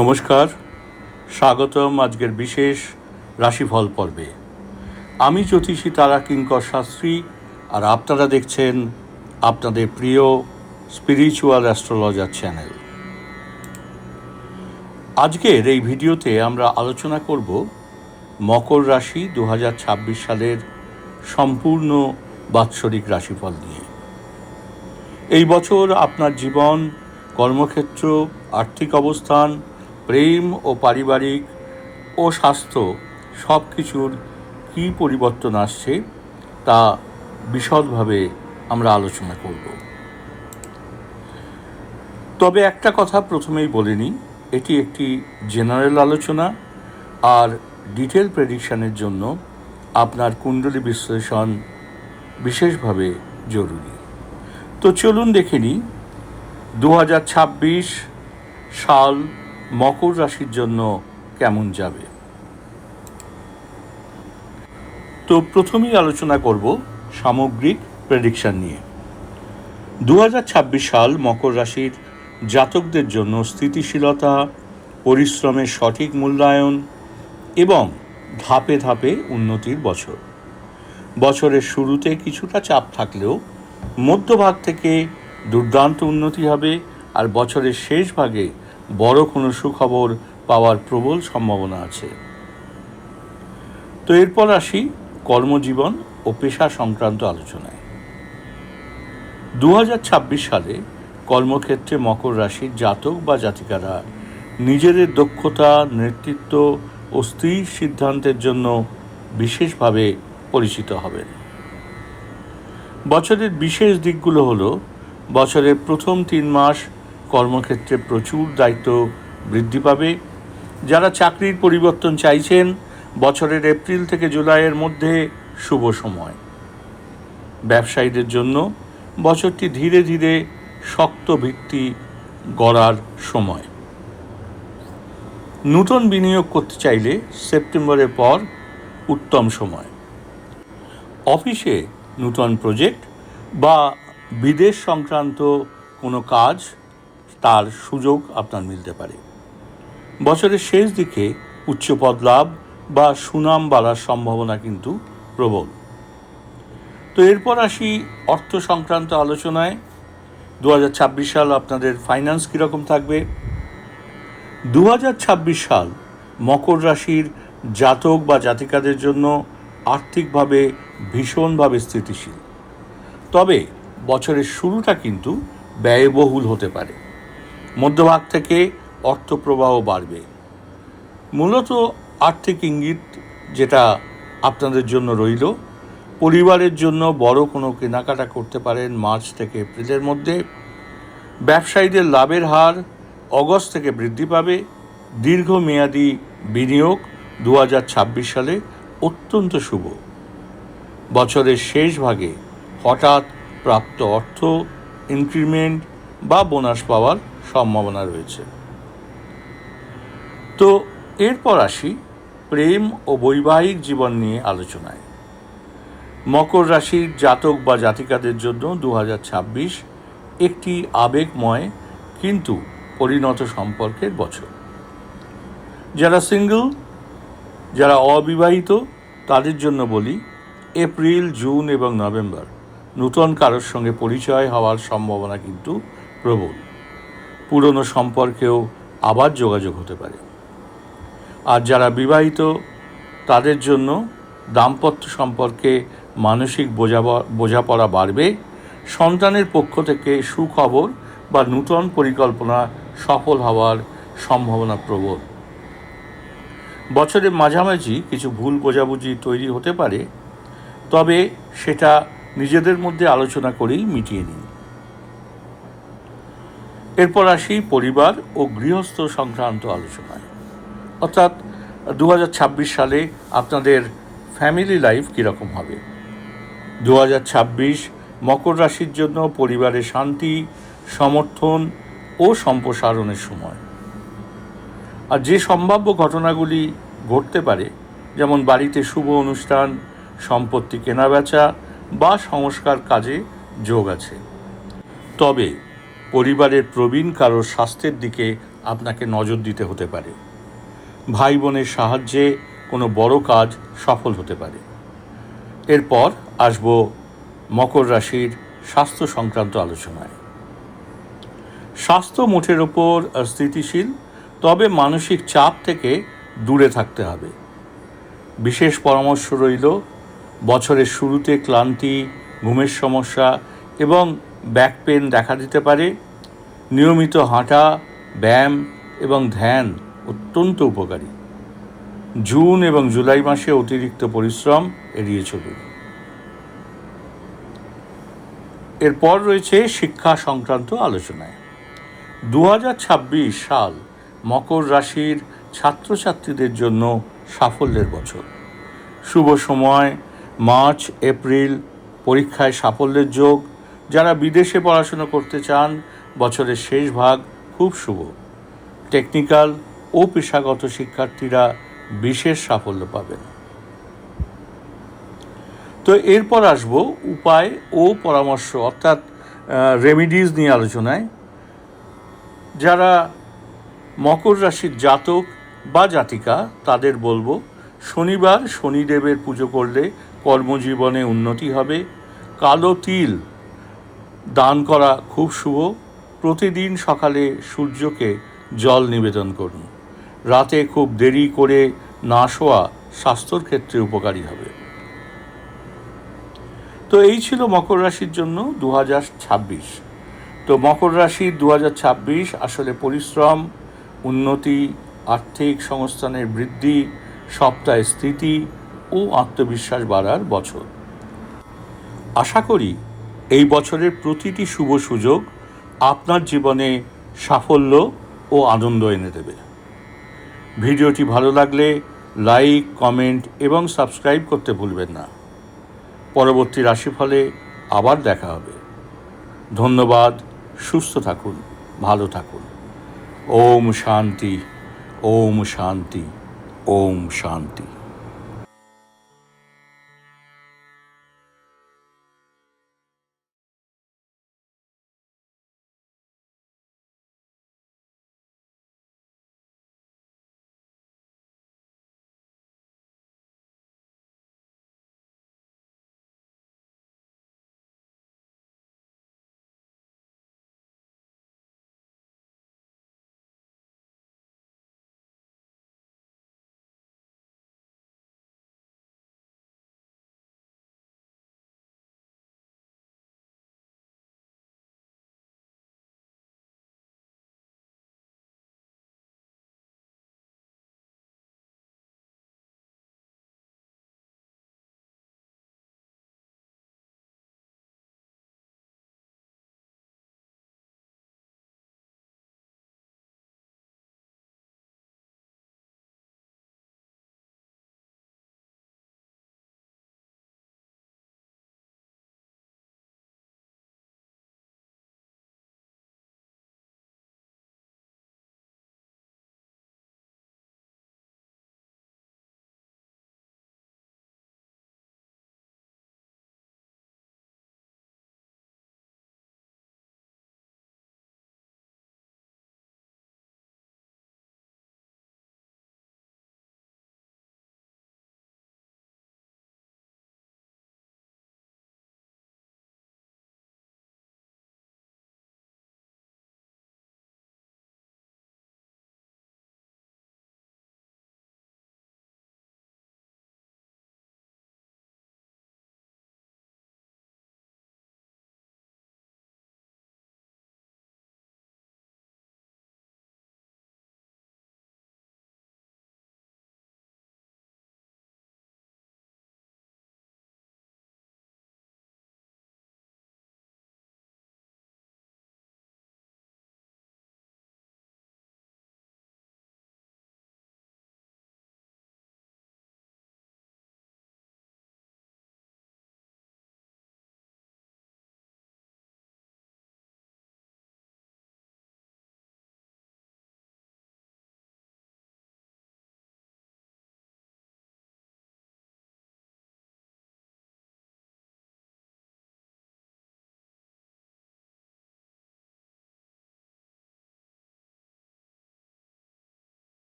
নমস্কার, স্বাগতম আজকের বিশেষ রাশিফল পর্বে। আমি জ্যোতিষী তারা কিঙ্কর শাস্ত্রী, আর আপনারা দেখছেন আপনাদের প্রিয় স্পিরিচুয়াল অ্যাস্ট্রোলজার চ্যানেল আজকের এই ভিডিওতে আমরা আলোচনা করব মকর রাশি দু হাজার ছাব্বিশ সালের সম্পূর্ণ বাৎসরিক রাশিফল নিয়ে। এই বছর আপনার জীবন, কর্মক্ষেত্র, আর্থিক অবস্থান প্রেম ও পারিবারিক ও স্বাস্থ্য সব কিছুর কী পরিবর্তন আসছে তা বিশদভাবে আমরা আলোচনা করব। তবে একটা কথা প্রথমেই বলে নিই, এটি একটি জেনারেল আলোচনা আর ডিটেল প্রেডিকশানের জন্য আপনার কুণ্ডলী বিশ্লেষণ বিশেষভাবে জরুরি। তো চলুন দেখে নিই, দু হাজার ছাব্বিশ সাল মকর রাশির জন্য কেমন যাবে? তো প্রথমেই আলোচনা করব সামগ্রিক প্রেডিকশন নিয়ে। দুহাজার ছাব্বিশ সাল মকর রাশির জাতকদের জন্য স্থিতিশীলতা, পরিশ্রমের সঠিক মূল্যায়ন এবং ধাপে ধাপে উন্নতির বছর। বছরের শুরুতে কিছুটা চাপ থাকলেও মধ্যভাগ থেকে দুর্দান্ত উন্নতি হবে আর বছরের শেষ ভাগে বড় কোনো সুখবর পাওয়ার প্রবল সম্ভাবনা আছে। তো এরপর আসি কর্মজীবন ও পেশা সংক্রান্ত আলোচনায়। দুই হাজার ছাব্বিশ সালে কর্মক্ষেত্রে মকর রাশির জাতক বা জাতিকারা নিজেদের দক্ষতা, নেতৃত্ব ও স্থির সিদ্ধান্তের জন্য বিশেষভাবে পরিচিত হবেন। বছরের বিশেষ দিকগুলো হলো, বছরের প্রথম তিন মাস কর্মক্ষেত্রে প্রচুর দায়িত্ব বৃদ্ধি পাবে। যারা চাকরির পরিবর্তন চাইছেন, বছরের এপ্রিল থেকে জুলাইয়ের মধ্যে শুভ সময়। ব্যবসায়ীদের জন্য বছরটি ধীরে ধীরে শক্ত ভিত্তি গড়ার সময়। নূতন বিনিয়োগ করতে চাইলে সেপ্টেম্বরের পর উত্তম সময়। অফিসে নূতন প্রজেক্ট বা বিদেশ সংক্রান্ত কোনো কাজ তার সুযোগ আপনার মিলতে পারে। বছরের শেষ দিকে উচ্চপদ লাভ বা সুনাম বাড়ার সম্ভাবনা কিন্তু প্রবল। তো এরপর আসি অর্থ সংক্রান্ত আলোচনায়। দু হাজার ছাব্বিশ সাল আপনাদের ফাইন্যান্স কীরকম থাকবে? দু হাজার ছাব্বিশ সাল মকর রাশির জাতক বা জাতিকাদের জন্য আর্থিকভাবে ভীষণভাবে স্থিতিশীল। তবে বছরের শুরুটা কিন্তু ব্যয়বহুল হতে পারে। মধ্যভাগ থেকে অর্থপ্রবাহ বাড়বে। মূলত আর্থিক ইঙ্গিত যেটা আপনাদের জন্য রইল, পরিবারের জন্য বড় কোনো কেনাকাটা করতে পারেন মার্চ থেকে এপ্রিলের মধ্যে। ব্যবসায়ীদের লাভের হার অগস্ট থেকে বৃদ্ধি পাবে। দীর্ঘমেয়াদী বিনিয়োগ দু হাজার ছাব্বিশ সালে অত্যন্ত শুভ। বছরের শেষ ভাগে হঠাৎ প্রাপ্ত অর্থ, ইনক্রিমেন্ট বা বোনাস পাওয়ার সম্ভাবনা রয়েছে। তো এরপর আসি প্রেম ও বৈবাহিক জীবন নিয়ে আলোচনায়। মকর রাশির জাতক বা জাতিকাদের জন্য দু হাজার ছাব্বিশ একটি আবেগময় কিন্তু পরিণত সম্পর্কের বছর। যারা সিঙ্গল, যারা অবিবাহিত, তাদের জন্য বলি এপ্রিল, জুন এবং নভেম্বর নূতন কারোর সঙ্গে পরিচয় হওয়ার সম্ভাবনা কিন্তু প্রবল। পুরনো সম্পর্কেও আবার যোগাযোগ হতে পারে। আর যারা বিবাহিত, তাদের জন্য দাম্পত্য সম্পর্কে মানসিক বোঝা বোঝাপড়া বাড়বে, সন্তানের পক্ষ থেকে সুখবর বা নূতন পরিকল্পনা সফল হওয়ার সম্ভাবনা প্রবল। বছরের মাঝামাঝি কিছু ভুল বোঝাবুঝি তৈরি হতে পারে, তবে সেটা নিজেদের মধ্যে আলোচনা করেই মিটিয়ে নিন। এরপর আসি পরিবার ও গৃহস্থ সংক্রান্ত আলোচনায়। অর্থাৎ দু হাজার ছাব্বিশ সালে আপনাদের ফ্যামিলি লাইফ কীরকম হবে? দু হাজার ছাব্বিশ মকর রাশির জন্য পরিবারের শান্তি, সমর্থন ও সম্প্রসারণের সময়। আর যে সম্ভাব্য ঘটনাগুলি ঘটতে পারে, যেমন বাড়িতে শুভ অনুষ্ঠান, সম্পত্তি কেনাবেচা বা সংস্কার কাজে যোগ আছে। তবে পরিবারের প্রবীণ কারোর স্বাস্থ্যের দিকে আপনাকে নজর দিতে হতে পারে। ভাই বোনের সাহায্যে কোনো বড় কাজ সফল হতে পারে। এরপর আসব মকর রাশির স্বাস্থ্য সংক্রান্ত আলোচনায়। স্বাস্থ্য মুঠের ওপর স্থিতিশীল, তবে মানসিক চাপ থেকে দূরে থাকতে হবে। বিশেষ পরামর্শ রইল, বছরের শুরুতে ক্লান্তি, ঘুমের সমস্যা এবং ব্যাক পেন দেখা দিতে পারে। নিয়মিত হাঁটা, ব্যায়াম এবং ধ্যান অত্যন্ত উপকারী। জুন এবং জুলাই মাসে অতিরিক্ত পরিশ্রম এড়িয়ে চলুন। এরপর রয়েছে শিক্ষা সংক্রান্ত আলোচনায়। দু হাজার ছাব্বিশ সাল মকর রাশির ছাত্রছাত্রীদের জন্য সাফল্যের বছর। শুভ সময়, মার্চ, এপ্রিল পরীক্ষায় সাফল্যের যোগ যারা বিদেশে পড়াশোনা করতে চান, বছরের শেষ ভাগ খুব শুভ। টেকনিক্যাল ও পেশাগত শিক্ষার্থীরা বিশেষ সাফল্য পাবেন। তো এরপর আসব উপায় ও পরামর্শ, অর্থাৎ রেমিডিজ নিয়ে আলোচনায়। যারা মকর রাশির জাতক বা জাতিকা, তাদের বলব শনিবার শনিদেবের পুজো করলে কর্মজীবনে উন্নতি হবে। কালো তিল দান করা খুব শুভ। প্রতিদিন সকালে সূর্যকে জল নিবেদন করুন। রাতে খুব দেরি করে না শোয়া স্বাস্থ্যর ক্ষেত্রে উপকারী হবে। তো এই ছিল মকর রাশির জন্য দু তো মকর রাশির দু আসলে পরিশ্রম, উন্নতি, আর্থিক সংস্থানের বৃদ্ধি সপ্তাহে স্থিতি ও আত্মবিশ্বাস বাড়ার বছর। আশা করি এই বছরের প্রতিটি শুভ সুযোগ আপনার জীবনে সাফল্য ও আনন্দ এনে দেবে। ভিডিওটি ভালো লাগলে লাইক, কমেন্ট এবং সাবস্ক্রাইব করতে ভুলবেন না। পরবর্তী রাশিফলে আবার দেখা হবে। ধন্যবাদ, সুস্থ থাকুন, ভালো থাকুন। ওম শান্তি ওম শান্তি ওম শান্তি।